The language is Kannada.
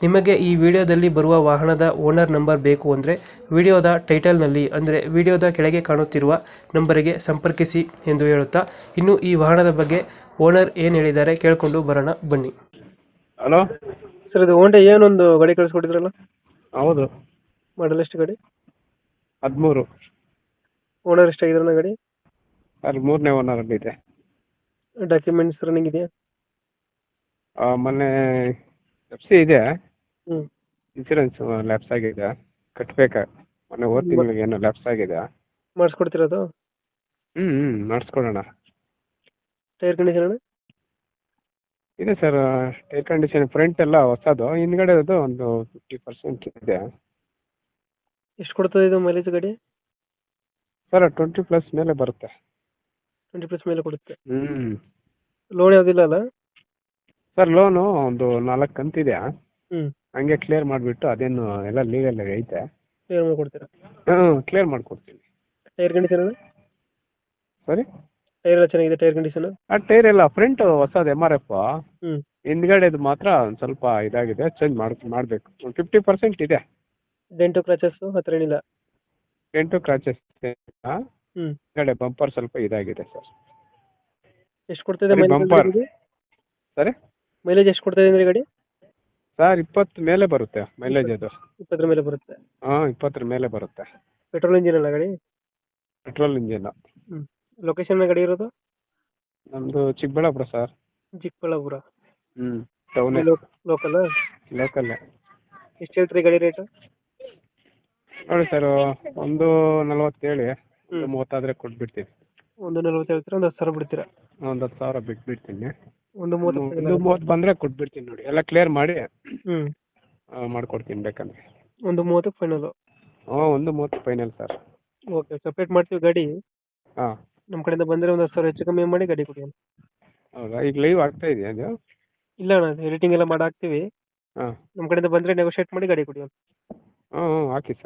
ನಿಮಗೆ ಈ ವಿಡಿಯೋದಲ್ಲಿ ಬರುವ ವಾಹನದ ಓನರ್ ನಂಬರ್ ಬೇಕು ಅಂದರೆ ವಿಡಿಯೋದ ಟೈಟಲ್ನಲ್ಲಿ ಅಂದರೆ ವಿಡಿಯೋದ ಕೆಳಗೆ ಕಾಣುತ್ತಿರುವ ನಂಬರಿಗೆ ಸಂಪರ್ಕಿಸಿ ಎಂದು ಹೇಳುತ್ತಾ ಇನ್ನು ಈ ವಾಹನದ ಬಗ್ಗೆ ಓನರ್ ಏನು ಹೇಳಿದ್ದಾರೆ ಕೇಳಿಕೊಂಡು ಬರೋಣ ಬನ್ನಿ. ಹಲೋ? ಸರ್ ಇದು ಓಂಡೆ ಏನೊಂದು ಗಾಡಿ ಕಳಿಸ್ಕೊಟ್ಟಿದ್ರಲ್ಲ? ಹೌದು. ಮಾಡಲ್ ಎಷ್ಟು ಗಾಡಿ? ಹದಿಮೂರು. ಓನರ್ ಎಷ್ಟಾಗಿದ್ರಲ್ಲ ಗಾಡಿ? ಅಲ್ಲಿ ಮೂರನೇ ಓನರ್ ಡಾಕ್ಯುಮೆಂಟ್ಸ್ ರನ್ನಿಂಗ್ ಇದೆಯಾ? ಆ, ಮೊನ್ನೆ ಎಫ್ ಸಿ ಇದೆ. ಹ್ಞೂ ಇನ್ಸೂರೆನ್ಸ್ ಲ್ಯಾಪ್ಸ್ ಆಗಿದೆ. ಕಟ್ಟಬೇಕಾ ಮೊನ್ನೆ ಹೋದ ತಿಂಗಳಿಗೆ ಏನೋ ಲ್ಯಾಪ್ಸ್ ಆಗಿದೆ. ಮಾಡಿಸ್ಕೊಡ್ತಿರೋದು? ಹ್ಞೂ ಹ್ಞೂ ಮಾಡಿಸ್ಕೊಡೋಣ. ಟೈರ್ ಕಂಡೀಷನ್ ಇದೆ ಸರ್ ಟೈರ್ ಕಂಡೀಷನ್ ಫ್ರಂಟ್ ಎಲ್ಲ ಹೊಸದು. ಹಿಂದ್ಗಡೆ ಅದು ಒಂದು ಫಿಫ್ಟಿ ಪರ್ಸೆಂಟ್ ಇದೆ. ಎಷ್ಟು ಕೊಡ್ತದೆ ಇದು ಮೈಲೇಜ್ ಗಾಡಿ? ಸರ್ ಟ್ವೆಂಟಿ ಪ್ಲಸ್ ಮೇಲೆ ಬರುತ್ತೆ. ಟ್ವೆಂಟಿ ಪ್ಲಸ್ ಮೇಲೆ ಕೊಡುತ್ತೆ. ಹ್ಞೂ ಲೋನ್ ಯಾವುದಿಲ್ಲ ಅಲ್ಲ? ಸರ್ ಲೋನು ಒಂದು ನಾಲ್ಕು ಕಂತಿದೆ ಹ್ಞೂ ಹಂಗೆ ಕ್ಲಿಯರ್ ಮಾಡಿಬಿಟ್ಟು ಅದೇನು ಎಲ್ಲ ಲೀಗಲ್ ಐತೆ. ಕ್ಲಿಯರ್ ಮಾಡಿಕೊಡ್ತೀರಾ? ಹ್ಞೂ ಕ್ಲಿಯರ್ ಮಾಡಿಕೊಡ್ತೀನಿ. ಟೈರ್ ಕಂಡೀಷನ್ ಸರಿ ಟೈರ್ ಎಲ್ಲ ಚೆನ್ನಾಗಿದೆ ಟೈರ್ ಕಂಡೀಷನ್ ಆ ಟೈರ್ ಎಲ್ಲ ಫ್ರಂಟ್ ಹೊಸದು ಎಂ ಆರ್ ಎಫ್ ಹ್ಞೂ ಹಿಂದ್ಗಡೆದು ಮಾತ್ರ ಒಂದು ಸ್ವಲ್ಪ ಇದಾಗಿದೆ ಚೇಂಜ್ ಮಾಡ್ ಮಾಡಬೇಕು. ಒಂದು ಫಿಫ್ಟಿ ಪರ್ಸೆಂಟ್ ಇದೆ. ಡೆಂಟು ಕ್ರಾಚಸ್ಸು ಹತ್ರ ಏನಿಲ್ಲ? ಎಂಟು ಕ್ರಾಚಸ್ ಹ್ಞೂ ಹಿಂದ್ಗಡೆ ಬಂಪರ್ ಸ್ವಲ್ಪ ಇದಾಗಿದೆ ಸರ್ ಎಷ್ಟು ಕೊಡ್ತಿದೆ ಬಂಪರ್. ಸರಿ ಮೈಲೇಜ್ ಎಷ್ಟು ಕೊಡ್ತಾ ಇದೆ ಅಂದ್ರೆ ಗಾಡಿ? ಸರ್ ಇಪ್ಪತ್ತು ಮೇಲೆ ಬರುತ್ತೆ ಮೈಲೇಜ್ ಅದು. ಇಪ್ಪತ್ತರ ಮೇಲೆ ಬರುತ್ತೆ. ಹಾಂ ಇಪ್ಪತ್ತರ ಮೇಲೆ ಬರುತ್ತೆ. ಪೆಟ್ರೋಲ್ ಇಂಜಿನ್ ಅಲ್ಲ ಗಾಡಿ? ಪೆಟ್ರೋಲ್ ಇಂಜಿನ್ ಹ್ಞೂ ಲೊಕೇಶನ್ ಗಾಡಿ ಇರೋದು? ನಮ್ಮದು ಚಿಕ್ಕಬಳ್ಳಾಪುರ ಸರ್ ಚಿಕ್ಕಬಳ್ಳಾಪುರ. ಹ್ಞೂ ಟೌನ್ ಲೋಕಲ್ ಲೋಕಲ್ ಎಷ್ಟು ಹೇಳ್ತೀರಿ ಗಾಡಿ ರೇಟ್ ನೋಡಿ ಸರ್ ಒಂದು ನಲ್ವತ್ತು ಹೇಳಿ ಮೂವತ್ತಾದರೆ ಕೊಟ್ಬಿಡ್ತೀನಿ. ಒಂದು ನಲ್ವತ್ತು ಹೇಳ್ತೀರಾ ಒಂದು ಹತ್ತು ಸಾವಿರ ಬಿಡ್ತೀರಾ? ಒಂದು ಹತ್ತು ಸಾವಿರ ಬಿಟ್ಬಿಡ್ತೀನಿ. ಒಂದು ಮೂವತ್ತು ಒಂದು ಮೂವತ್ತು ಬಂದ್ರೆ ಕೊಟ್ಬಿಡ್ತೀನಿ ನೋಡಿ. ಎಲ್ಲ ಕ್ಲಿಯರ್ ಮಾಡಿ ಹ್ಮ್. ಮಾಡ್ಕೊಡ್ತೀನಿ ಬೇಕಂದ್ರೆ. ಒಂದು ಮೂವತ್ತು ಫೈನಲ್ ಹಾಂ ಒಂದು ಮೂವತ್ತು ಫೈನಲ್ ಸರ್ ಓಕೆ ಸಪ್ರೇಟ್ ಮಾಡ್ತೀವಿ ಗಾಡಿ. ಹಾಂ. ನಮ್ಮ ಕಡೆಯಿಂದ ಬಂದರೆ ಒಂದು ಹತ್ತು ಸಾವಿರ ಹೆಚ್ಚು ಕಮ್ಮಿ ಮಾಡಿ ಗಾಡಿ ಕೊಡಿ ಹೌದಾ? ಈಗ ಲೈವ್ ಆಗ್ತಾ ಇದೆಯಾ ಅದು ಇಲ್ಲ ಅಣ್ಣ ಎಡಿಟಿಂಗ್ ಎಲ್ಲ ಮಾಡಿ ಹಾಕ್ತೀವಿ ಹಾಂ. ನಮ್ಮ ಕಡೆಯಿಂದ ಬಂದರೆ ನೆಗೋಷಿಯೇಟ್ ಮಾಡಿ ಗಾಡಿ ಕೊಡಿ ಹ್ಞೂ ಹ್ಞೂ ಹಾಕಿ ಸರ್